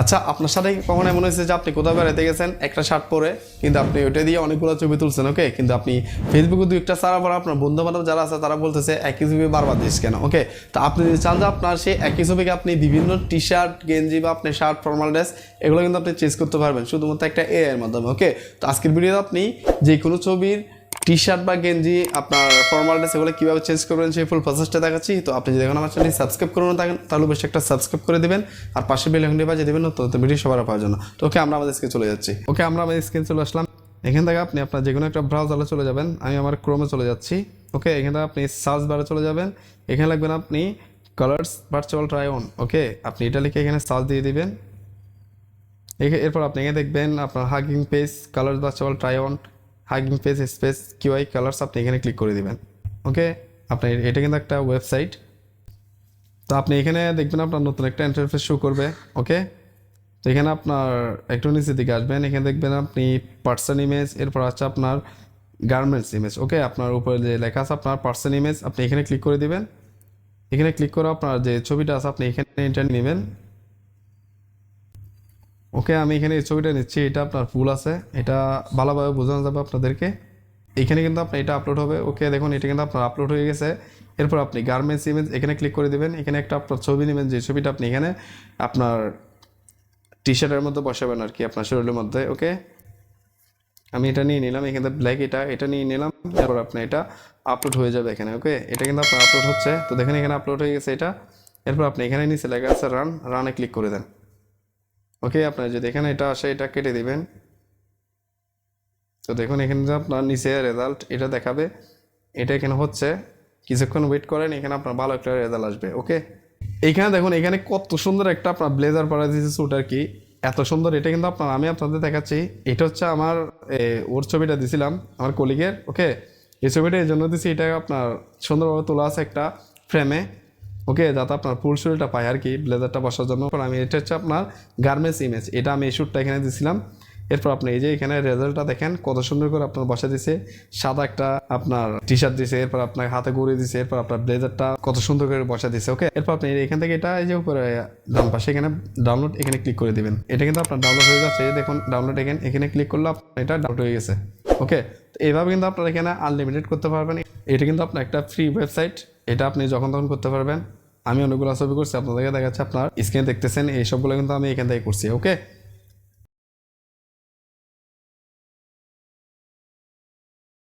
আচ্ছা আপনার সাথে কখনো এমন হয়েছে যে আপনি কোথাও বেড়াতে গেছেন, একটা শার্ট পরে, কিন্তু আপনি ওইটা দিয়ে অনেকগুলো ছবি তুলছেন, ওকে? কিন্তু আপনি ফেসবুকে দু একটা সারা পর আপনার বন্ধু বান্ধব যারা আছে, তারা বলতেছে একই ছবি বারবার দিস কেন, ওকে? তো আপনি যদি চান যে আপনার সেই একই ছবিকে আপনি বিভিন্ন টি শার্ট গেঞ্জি বা আপনি শার্ট ফর্মাল ড্রেস এগুলো কিন্তু আপনি চেঞ্জ করতে পারবেন, শুধুমাত্র একটা এ এর মাধ্যমে, ওকে? তো আজকের ভিডিওতে আপনি যে কোনো ছবির টি শার্ট বা গেঞ্জি, আপনার ফর্মাল ড্রেস এগুলো কীভাবে চেঞ্জ করবেন সেই ফুল প্রসেসটা দেখাচ্ছি। তো আপনি যদি এখন আমার চ্যানেল সাবস্ক্রাইব করুন থাকেন, তাহলে অবশ্যই একটা সাবস্ক্রাইব করে দেবেন। আর পাশে বেল আইকনটি বাজিয়ে দেবেন নতুন ভিডিও সবার পাওয়ার জন্য। তো ওকে আমরা আমাদের স্ক্রিনে চলে যাচ্ছি। ওকে আমরা আমাদের স্ক্রিনে চলে আসলাম। এখান থেকে আপনি আপনার যে কোনো একটা ব্রাউজারে চলে যাবেন। আমি আমার ক্রোমে চলে যাচ্ছি। ওকে এখান থেকে আপনি সার্চ বারে চলে যাবেন। এখানে লাগবেন আপনি Kolors virtual try on okay আপনি এটা লিখে এখানে সার্চ দিয়ে দিবেন। এরপর আপনি এখানে দেখবেন আপনার Hugging Face Kolors virtual try on Hugging Face space Kwai Kolors আপনি এখানে ক্লিক করে দিবেন। ওকে আপনি এটা কিন্তু একটা ওয়েবসাইট তো আপনি এখানে দেখবেন আপনার নতুন একটা ইন্টারফেস শো করবে। ওকে তো এখানে আপনার একটু নিচের দিকে আসবেন। এখানে দেখবেন আপনি পার্সন ইমেজ এরপর আছে আপনার গার্মেন্টস ইমেজ ওকে আপনার উপরে যে লেখা আছে আপনার পার্সন ইমেজ আপনি এখানে ক্লিক করে দিবেন। এখানে ক্লিক করে আপনার যে ছবিটা আছে, আপনি এখানে এটা নেবেন। ওকে, আমি এখানে এই ছবিটা নিচ্ছি, এটা আপনার ফুল আছে, এটা ভালোভাবে বোঝানো যাবে আপনাদেরকে। এখানে কিন্তু আপনার এটা আপলোড হবে, ওকে, দেখুন, এটা কিন্তু আপনার আপলোড হয়ে গেছে। এরপর আপনি গার্মেন্টস ইমেজ এখানে ক্লিক করে দিবেন, এখানে একটা আপনার ছবি নেবেন, যে ছবিটা আপনি এখানে আপনার টি শার্টের মধ্যে বসাবেন আর কি, আপনার শরীরের মধ্যে, ওকে? আমি এটা নিয়ে নিলাম, এখানে ব্ল্যাক এটা এটা নিয়ে নিলাম তারপর আপনি এটা আপলোড হয়ে যাবে এখানে, ওকে? এটা কিন্তু আপনার আপলোড হচ্ছে, তো দেখেন এখানে আপলোড হয়ে গেছে এটা। এরপর আপনি এখানে নিচে লেখা আছে রান রানে ক্লিক করে দেন। ওকে আপনার যদি এখানে এটা আসে, এটা কেটে দিবেন। তো দেখুন, এখানে যে আপনার নিচে রেজাল্ট এটা দেখাবে। এটা এখানে হচ্ছে, কিছুক্ষণ ওয়েট করেন, এখানে আপনার ভালো একটা রেজাল্ট আসবে ওকে এখানে দেখুন, এখানে কত সুন্দর একটা আপনার ব্লেজার পরা দিয়েছে স্যুট আর কি। এত সুন্দর, এটা কিন্তু আপনার, আমি আপনাদের দেখাচ্ছি। এটা হচ্ছে আমার ওর ছবিটা দিছিলাম, আমার কলিগের ওকে এই ছবিটা এই জন্য দিছি, এটা আপনার সুন্দরভাবে তোলা আছে একটা ফ্রেমে ওকে যাতে আপনার ফুল শরীরটা পায় আর কি, ব্লেজারটা বসার জন্য। আমি, এটা হচ্ছে আপনার গার্মেন্টস ইমেজ এটা আমি এই শ্যুটটা এখানে দিছিলাম। এরপর আপনি এই যে এখানে রেজাল্টটা দেখেন, কত সুন্দর করে আপনার বসা দিছে। সাদা একটা আপনার টি শার্ট দিছে, এরপর আপনার হাতে গড়ে দিছে, এরপর আপনার ব্লেজারটা কত সুন্দর করে বসা দিছে, ওকে? এরপর আপনি এখান থেকে এটা, এই যে উপরে, ডান পাশে এখানে ডাউনলোড এখানে ক্লিক করে দিবেন। এটা কিন্তু আপনার ডাউনলোড হয়ে যাচ্ছে দেখুন ডাউনলোড এখানে এখানে ক্লিক করলে আপনার এটা ডাউনলোড হয়ে গেছে, ওকে? তো এইভাবে কিন্তু আপনার এখানে আনলিমিটেড করতে পারবেন। এটা কিন্তু আপনার একটা ফ্রি ওয়েবসাইট এটা আপনি যখন তখন করতে পারবেন। আমি অনেকগুলো ছবি করছি, আপনাদেরকে দেখাচ্ছি আপনার স্ক্রিনে দেখতেছেন, এই সবগুলো কিন্তু আমি এখান থেকে করছি ওকে